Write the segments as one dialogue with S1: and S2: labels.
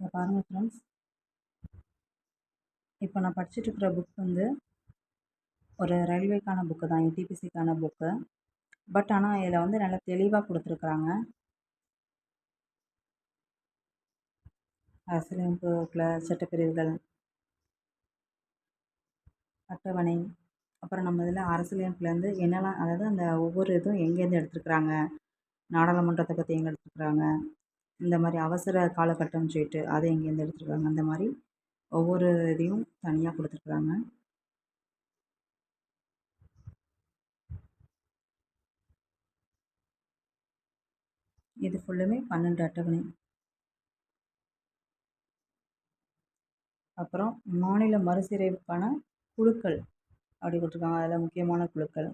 S1: இதை பாருங்கள் ஃப்ரெண்ட்ஸ் இப்போ நான் படிச்சுட்டு இருக்கிற புக் வந்து ஒரு ரயில்வேக்கான புக்கு தான் யூடிபிசிக்கான புக்கு பட் ஆனால் இதில் வந்து நல்லா தெளிவாக கொடுத்துருக்குறாங்க. அரசியலமைப்பு சட்டப்பிரிவுகள். அட்டவணை. அப்புறம் நம்ம இதில் அரசியலமைப்புலேருந்து என்னெல்லாம் அதாவது அந்த ஒவ்வொரு இதுவும் எங்கேருந்து எடுத்துருக்குறாங்க? நாடாளுமன்றத்தை பற்றி எங்கே எடுத்துருக்குறாங்க? இந்த மாதிரி அவசர காலகட்டம்னு சொல்லிட்டு அதை எங்கேருந்து எடுத்துருக்காங்க. அந்த மாதிரி ஒவ்வொரு இதையும் தனியாக கொடுத்துருக்குறாங்க இது ஃபுல்லுமே பன்னெண்டு அட்டவணை. அப்புறம் மாநில மறுசீரமைப்பான குழுக்கள் அப்படி கொடுத்துருக்காங்க. அதில் முக்கியமான குழுக்கள்.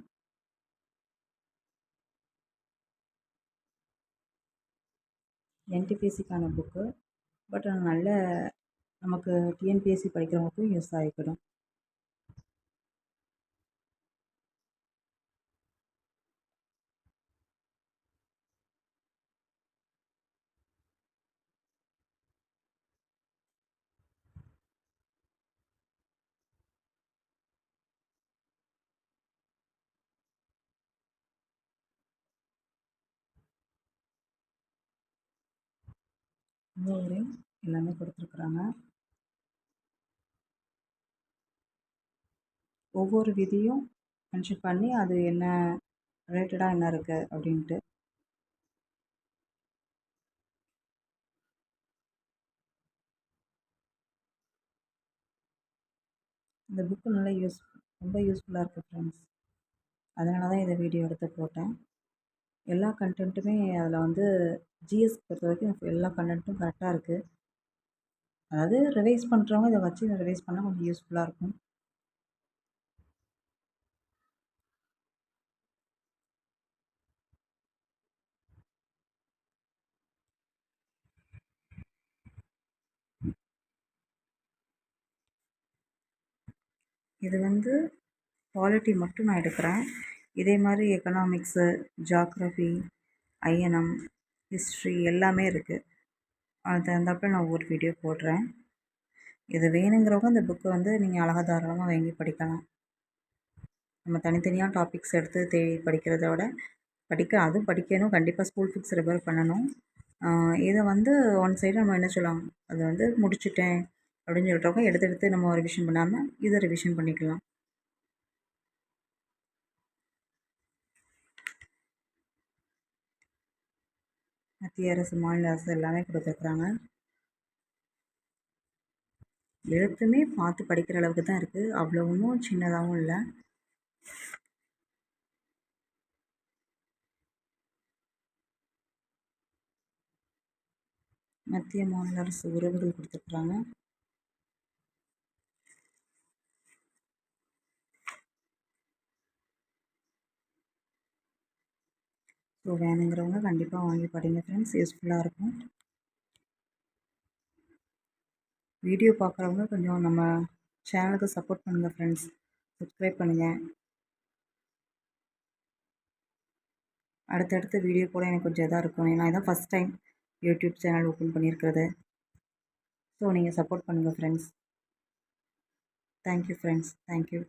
S1: என்டிபிசிக்கான புக்கு பட் நல்ல நமக்கு டிஎன்பிஎஸ்சி படிக்கிறவங்களுக்கும் யூஸ் ஆகிக்கிடும் முகவரி எல்லாமே கொடுத்துருக்குறாங்க. ஒவ்வொரு விதியும் மென்ஷன் பண்ணி அது என்ன ரிலேட்டடாக என்ன இருக்குது அப்படின்ட்டு. இந்த புக்கு நல்லா யூஸ் ரொம்ப யூஸ்ஃபுல்லாக இருக்குது ஃப்ரெண்ட்ஸ் அதனால தான் இதை வீடியோ எடுத்து போட்டேன். எல்லா கண்டென்ட்டுமே அதில் வந்து ஜிஎஸ் பொறுத்த வரைக்கும் எல்லா கண்டென்ட்டும் கரெக்டாக இருக்குது அதாவது ரிவைஸ் பண்ணுறவங்க இதை வச்சு ரிவைஸ் பண்ணால் கொஞ்சம் யூஸ்ஃபுல்லாக இருக்கும். இது வந்து குவாலிட்டி மட்டும் நான் எடுக்கிறேன். இதே மாதிரி எக்கனாமிக்ஸு ஜாக்ரஃபி ஐஎன்எம் ஹிஸ்ட்ரி எல்லாமே இருக்குது அது தகுந்தாப்பில் நான் ஒவ்வொரு வீடியோ போடுறேன். இது வேணுங்கிறவங்க இந்த புக்கை வந்து நீங்கள் அழகாக தாராளமாக வாங்கி படிக்கலாம். நம்ம தனித்தனியாக டாபிக்ஸ் எடுத்து தேடி படிக்கிறத விட படிக்க அதுவும் படிக்கணும். கண்டிப்பாக ஸ்கூல் புக்ஸ் ரெஃபர் பண்ணணும். இதை வந்து ஒன் சைடு நம்ம என்ன சொல்லலாம்? அது வந்து முடிச்சுட்டேன் அப்படின்னு சொல்கிறவங்க எடுத்து எடுத்து நம்ம ரிவிஷன் பண்ணாமல் இதை ரிவிஷன் பண்ணிக்கலாம். மத்திய அரசு மாநில அரசு எல்லாமே கொடுத்துருக்குறாங்க. எழுத்துமே பார்த்து படிக்கிற அளவுக்கு தான் இருக்குது அவ்வளோ ஒன்றும் சின்னதாகவும் இல்லை. மத்திய மாநில அரசு உறவுகள் கொடுத்துருக்குறாங்க. ஸோ வேணுங்கிறவங்க கண்டிப்பாக வாங்கி படிங்க ஃப்ரெண்ட்ஸ் யூஸ்ஃபுல்லாக இருக்கும். வீடியோ பார்க்குறவங்க கொஞ்சம் நம்ம சேனலுக்கு சப்போர்ட் பண்ணுங்கள் ஃப்ரெண்ட்ஸ் சப்ஸ்கிரைப் பண்ணுங்கள் அடுத்தடுத்த வீடியோ கூட எனக்கு கொஞ்சம் இதாக இருக்கும். ஏன்னா இதான் first time YouTube channel open பண்ணியிருக்கிறது. ஸோ நீங்கள் சப்போர்ட் பண்ணுங்கள் friends thank you friends thank you